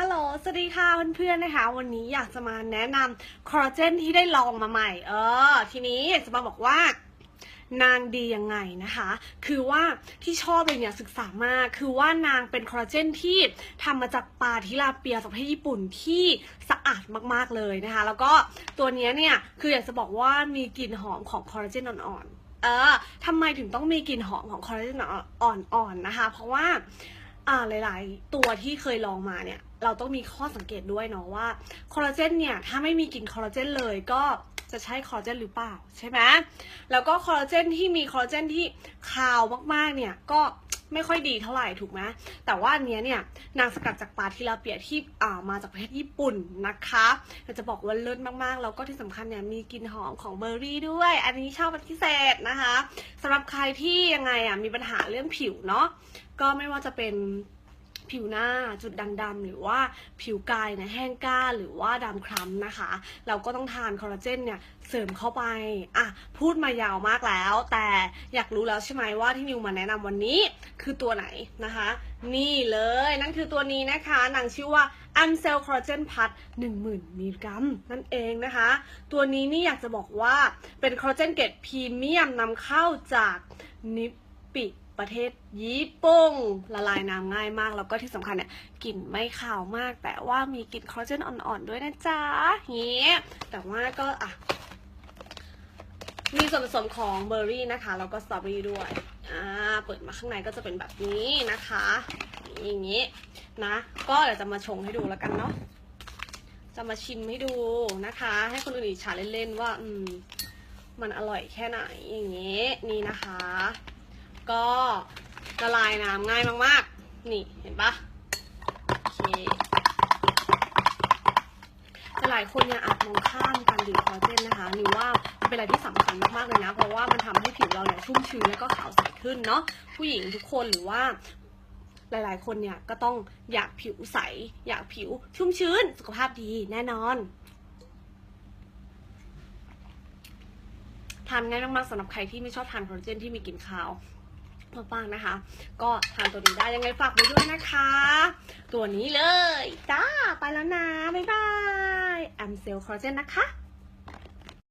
ฮัลโหล สวัสดีค่ะเพื่อนๆนะคะ วันนี้อยากจะมาแนะนำคอลลาเจนที่ได้ลองมาใหม่ เออ ทีนี้อยากจะมาบอกว่านางดียังไงนะคะ คือว่าที่ชอบเลยเนี่ยศึกษามาก คือว่านางเป็นคอลลาเจนที่ทำมาจากปลาทิลาเปียจากประเทศญี่ปุ่นที่สะอาดมากๆเลยนะคะ แล้วก็ตัวเนี้ยเนี่ยคืออยากจะบอกว่ามีกลิ่นหอมของคอลลาเจนอ่อนๆ เออทำไมถึงต้องมีกลิ่นหอมของคอลลาเจนอ่อนๆนะคะ เพราะว่า อ่าหลายๆ ตัวที่เคยลองมาเนี่ย เราต้องมีข้อสังเกตด้วยเนาะว่าคอลลาเจนเนี่ย ถ้าไม่มีกลิ่นคอลลาเจนเลยก็จะใช่คอลลาเจนหรือเปล่าใช่ไหมแล้วก็คอลลาเจนที่มีคอลลาเจนที่คาวมากๆเนี่ยก็ ไม่ค่อยดีเท่าไหร่ถูกไหมแต่ว่าอันเนี้ยเนี่ยนางสกัดจากปลาทิลาเปียที่อ่ามาจากประเทศญี่ปุ่นนะคะเราจะบอกว่าเลิศมากๆ แล้วก็ที่สำคัญเนี่ยมีกลิ่นหอมของเบอร์รี่ด้วย อันนี้ชอบเป็นพิเศษนะคะสำหรับใครที่ยังไงอะมีปัญหาเรื่องผิวเนาะก็ไม่ว่าจะเป็น ผิวหน้าจุดด่างดำหรือว่าผิวกายเนี่ยแห้งกร้าหรือว่าดำคล้ำนะคะ เราก็ต้องทานคอลลาเจนเนี่ยเสริมเข้าไปอะพูดมายาวมากแล้ว แต่อยากรู้แล้วใช่ไหมว่าที่นิวมาแนะนำวันนี้คือตัวไหนนะคะ นี่เลยนั่นคือตัวนี้นะคะนางชื่อว่าอันเซลคอลลาเจนพัท10,000มิลลิกรัมนั่นเองนะคะ ตัวนี้นี่อยากจะบอกว่าเป็นคอลลาเจนเกรดพรีเมียมนำเข้าจากนิปปิ ประเทศญี่ปุ่นละลายน้ำง่ายมาก แล้วก็ที่สำคัญเนี่ยกลิ่นไม่ขาวมาก แต่ว่ามีกลิ่นคอลลาเจนอ่อนๆด้วยนะจ๊ะเฮียแต่ว่าก็อะมีส่วนผสมของเบอร์รี่นะคะ แล้วก็สตรอเบอรี่ด้วย อ่า เปิดมาข้างในก็จะเป็นแบบนี้นะคะ อย่างนี้นะ ก็เดี๋ยวจะมาชงให้ดูแล้วกันเนาะ จะมาชิมให้ดูนะคะ ให้คนอื่นอิจฉาเล่นๆว่า อืม มันอร่อยแค่ไหนอย่างนี้ นี่นะคะ ก็ละลายน้ำง่ายมากๆ นี่เห็นปะโอเคแต่หลายคนเนี่ยอาจมองข้ามการดื่มคอลลาเจนนะคะนิวว่าเป็นอะไรที่สำคัญมากๆเลยนะ เพราะว่ามันทำให้ผิวเราเนี่ยชุ่มชื้นแล้วก็ขาวใสขึ้นเนาะผู้หญิงทุกคนหรือว่าหลายๆ คนเนี่ยก็ต้องอยากผิวใส อยากผิวชุ่มชื้นสุขภาพดีแน่นอนทานง่ายมากๆสำหรับใครที่ไม่ชอบทานคอลลาเจนที่มีกลิ่นคาว มากๆนะคะ ก็ทานตัวนี้ได้ยังไงฝากไว้ด้วยนะคะ ตัวนี้เลย จ้า ไปแล้วนะ บ๊ายบายแอมเซลคอลเจนนะคะ